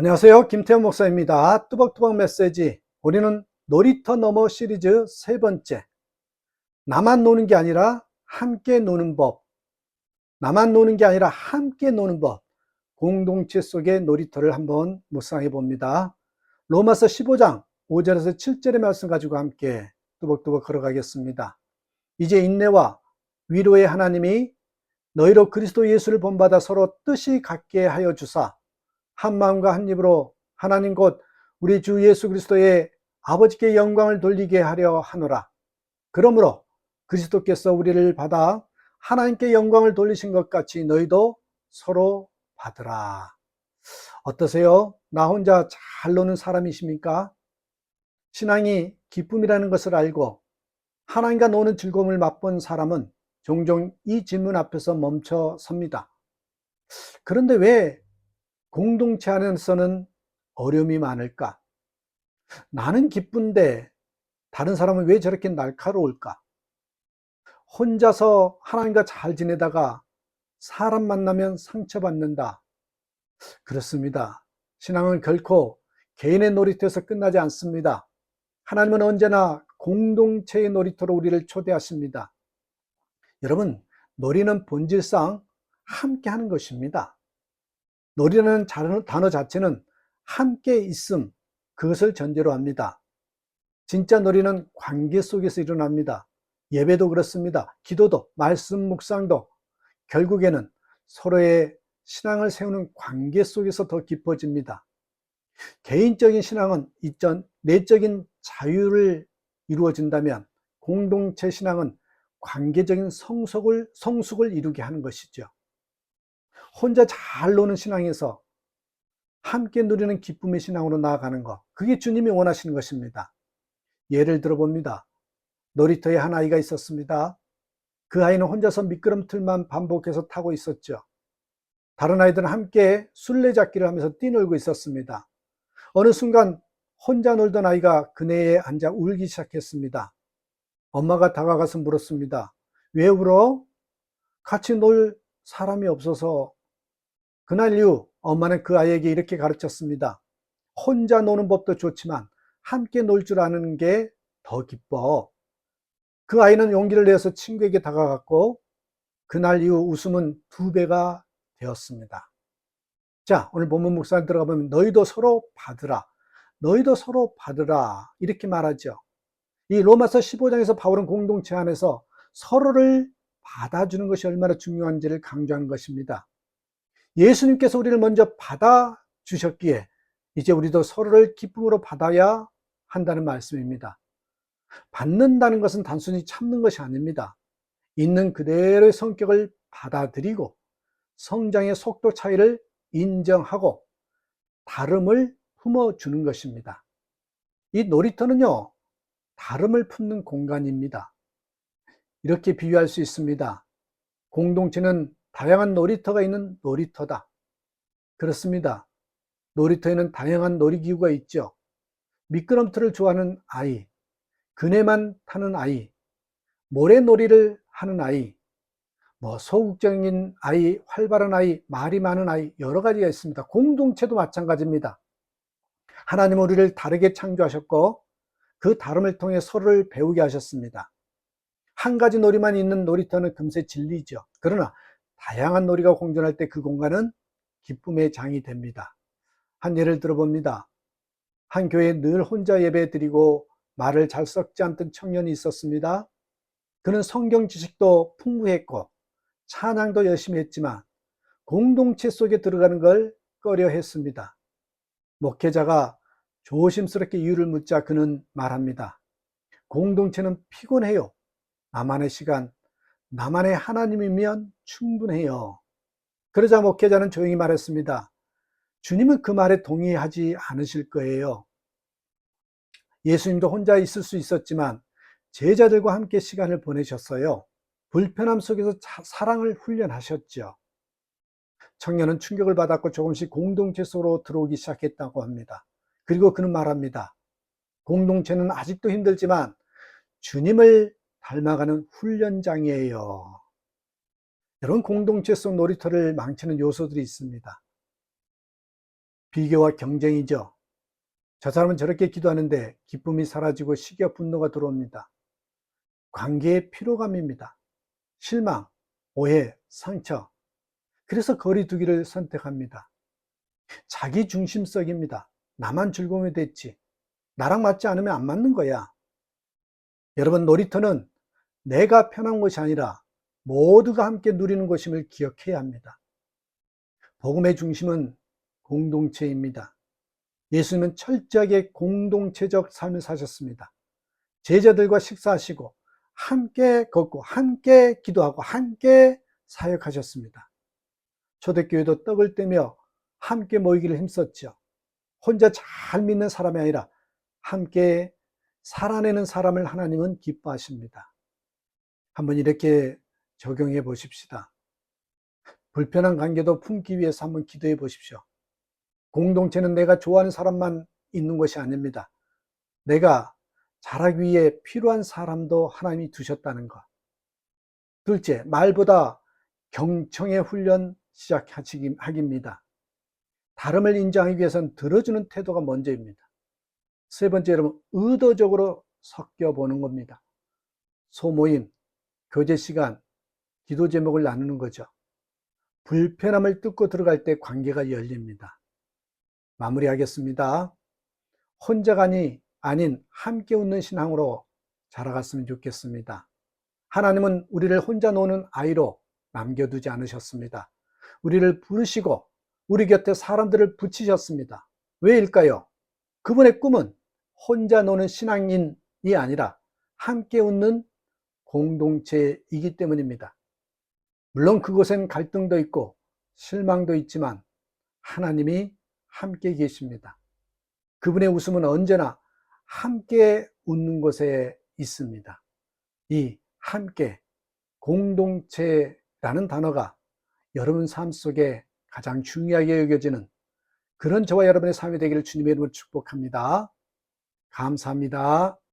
안녕하세요. 김태현 목사입니다. 뚜벅뚜벅 메시지. 우리는 놀이터 넘어 시리즈 세 번째. 나만 노는 게 아니라 함께 노는 법. 나만 노는 게 아니라 함께 노는 법. 공동체 속의 놀이터를 한번 묵상해 봅니다. 로마서 15장 5절에서 7절의 말씀 가지고 함께 뚜벅뚜벅 걸어가겠습니다. 이제 인내와 위로의 하나님이 너희로 그리스도 예수를 본받아 서로 뜻이 같게 하여 주사 한 마음과 한 입으로 하나님 곧 우리 주 예수 그리스도의 아버지께 영광을 돌리게 하려 하노라. 그러므로 그리스도께서 우리를 받아 하나님께 영광을 돌리신 것 같이 너희도 서로 받으라. 어떠세요? 나 혼자 잘 노는 사람이십니까? 신앙이 기쁨이라는 것을 알고 하나님과 노는 즐거움을 맛본 사람은 종종 이 질문 앞에서 멈춰 섭니다. 그런데 왜 공동체 안에서는 어려움이 많을까? 나는 기쁜데 다른 사람은 왜 저렇게 날카로울까? 혼자서 하나님과 잘 지내다가 사람 만나면 상처받는다. 그렇습니다. 신앙은 결코 개인의 놀이터에서 끝나지 않습니다. 하나님은 언제나 공동체의 놀이터로 우리를 초대하십니다. 여러분, 놀이는 본질상 함께 하는 것입니다. 놀이라는 단어 자체는 함께 있음, 그것을 전제로 합니다. 진짜 놀이는 관계 속에서 일어납니다. 예배도 그렇습니다. 기도도, 말씀 묵상도 결국에는 서로의 신앙을 세우는 관계 속에서 더 깊어집니다. 개인적인 신앙은 이전 내적인 자유를 이루어진다면 공동체 신앙은 관계적인 성숙을, 성숙을 이루게 하는 것이죠. 혼자 잘 노는 신앙에서 함께 누리는 기쁨의 신앙으로 나아가는 것. 그게 주님이 원하시는 것입니다. 예를 들어 봅니다. 놀이터에 한 아이가 있었습니다. 그 아이는 혼자서 미끄럼틀만 반복해서 타고 있었죠. 다른 아이들은 함께 술래잡기를 하면서 뛰놀고 있었습니다. 어느 순간 혼자 놀던 아이가 그네에 앉아 울기 시작했습니다. 엄마가 다가가서 물었습니다. 왜 울어? 같이 놀 사람이 없어서 그날 이후 엄마는 그 아이에게 이렇게 가르쳤습니다. 혼자 노는 법도 좋지만 함께 놀 줄 아는 게 더 기뻐. 그 아이는 용기를 내서 친구에게 다가갔고 그날 이후 웃음은 두 배가 되었습니다. 자, 오늘 본문 묵상 들어가 보면 너희도 서로 받으라. 너희도 서로 받으라. 이렇게 말하죠. 이 로마서 15장에서 바울은 공동체 안에서 서로를 받아주는 것이 얼마나 중요한지를 강조하는 것입니다. 예수님께서 우리를 먼저 받아 주셨기에 이제 우리도 서로를 기쁨으로 받아야 한다는 말씀입니다. 받는다는 것은 단순히 참는 것이 아닙니다. 있는 그대로의 성격을 받아들이고 성장의 속도 차이를 인정하고 다름을 품어주는 것입니다. 이 놀이터는요, 다름을 품는 공간입니다. 이렇게 비유할 수 있습니다. 공동체는 다양한 놀이터가 있는 놀이터다. 그렇습니다. 놀이터에는 다양한 놀이기구가 있죠. 미끄럼틀을 좋아하는 아이, 그네만 타는 아이, 모래놀이를 하는 아이, 뭐 소극적인 아이, 활발한 아이, 말이 많은 아이 여러 가지가 있습니다. 공동체도 마찬가지입니다. 하나님 우리를 다르게 창조하셨고 그 다름을 통해 서로를 배우게 하셨습니다. 한 가지 놀이만 있는 놀이터는 금세 질리죠. 그러나 다양한 놀이가 공존할 때 그 공간은 기쁨의 장이 됩니다. 한 예를 들어봅니다. 한 교회에 늘 혼자 예배 드리고 말을 잘 섞지 않던 청년이 있었습니다. 그는 성경 지식도 풍부했고 찬양도 열심히 했지만 공동체 속에 들어가는 걸 꺼려 했습니다. 목회자가 조심스럽게 이유를 묻자 그는 말합니다. 공동체는 피곤해요. 나만의 시간, 나만의 하나님이면 충분해요. 그러자 목회자는 조용히 말했습니다. 주님은 그 말에 동의하지 않으실 거예요. 예수님도 혼자 있을 수 있었지만 제자들과 함께 시간을 보내셨어요. 불편함 속에서 사랑을 훈련하셨죠. 청년은 충격을 받았고 조금씩 공동체 속으로 들어오기 시작했다고 합니다. 그리고 그는 말합니다. 공동체는 아직도 힘들지만 주님을 닮아가는 훈련장이에요. 여러분 공동체 속 놀이터를 망치는 요소들이 있습니다. 비교와 경쟁이죠. 저 사람은 저렇게 기도하는데 기쁨이 사라지고 시기와 분노가 들어옵니다. 관계의 피로감입니다. 실망, 오해, 상처. 그래서 거리두기를 선택합니다. 자기 중심성입니다. 나만 즐거움이 됐지. 나랑 맞지 않으면 안 맞는 거야. 여러분, 놀이터는 내가 편한 것이 아니라 모두가 함께 누리는 것임을 기억해야 합니다. 복음의 중심은 공동체입니다. 예수님은 철저하게 공동체적 삶을 사셨습니다. 제자들과 식사하시고 함께 걷고 함께 기도하고 함께 사역하셨습니다. 초대교회도 떡을 떼며 함께 모이기를 힘썼죠. 혼자 잘 믿는 사람이 아니라 함께 살아내는 사람을 하나님은 기뻐하십니다. 한번 이렇게 적용해 보십시다. 불편한 관계도 품기 위해서 한번 기도해 보십시오. 공동체는 내가 좋아하는 사람만 있는 것이 아닙니다. 내가 자라기 위해 필요한 사람도 하나님이 두셨다는 것. 둘째, 말보다 경청의 훈련 시작하기입니다. 다름을 인정하기 위해서는 들어주는 태도가 먼저입니다. 세 번째, 여러분, 의도적으로 섞여 보는 겁니다. 소모임, 교제 시간, 기도 제목을 나누는 거죠. 불편함을 뚫고 들어갈 때 관계가 열립니다. 마무리하겠습니다. 혼자간이 아닌 함께 웃는 신앙으로 자라갔으면 좋겠습니다. 하나님은 우리를 혼자 노는 아이로 남겨두지 않으셨습니다. 우리를 부르시고 우리 곁에 사람들을 붙이셨습니다. 왜일까요? 그분의 꿈은 혼자 노는 신앙인이 아니라 함께 웃는 공동체이기 때문입니다. 물론 그곳엔 갈등도 있고 실망도 있지만 하나님이 함께 계십니다. 그분의 웃음은 언제나 함께 웃는 곳에 있습니다. 이 함께 공동체라는 단어가 여러분 삶 속에 가장 중요하게 여겨지는 그런 저와 여러분의 삶이 되기를 주님의 이름으로 축복합니다. 감사합니다.